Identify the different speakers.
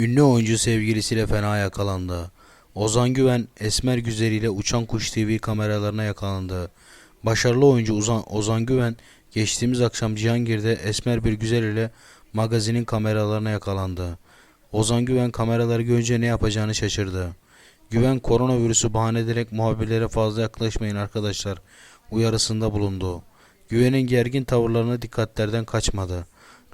Speaker 1: Ünlü oyuncu sevgilisiyle fena yakalandı. Ozan Güven, Esmer Güzeli Uçan Kuş TV kameralarına yakalandı. Başarılı oyuncu Ozan, Ozan Güven, geçtiğimiz akşam Cihangir'de Esmer bir güzel ile magazinin kameralarına yakalandı. Ozan Güven kameraları görünce ne yapacağını şaşırdı. Güven koronavirüsü bahane ederek muhabirlere fazla yaklaşmayın arkadaşlar uyarısında bulundu. Güven'in gergin tavırlarına dikkatlerden kaçmadı.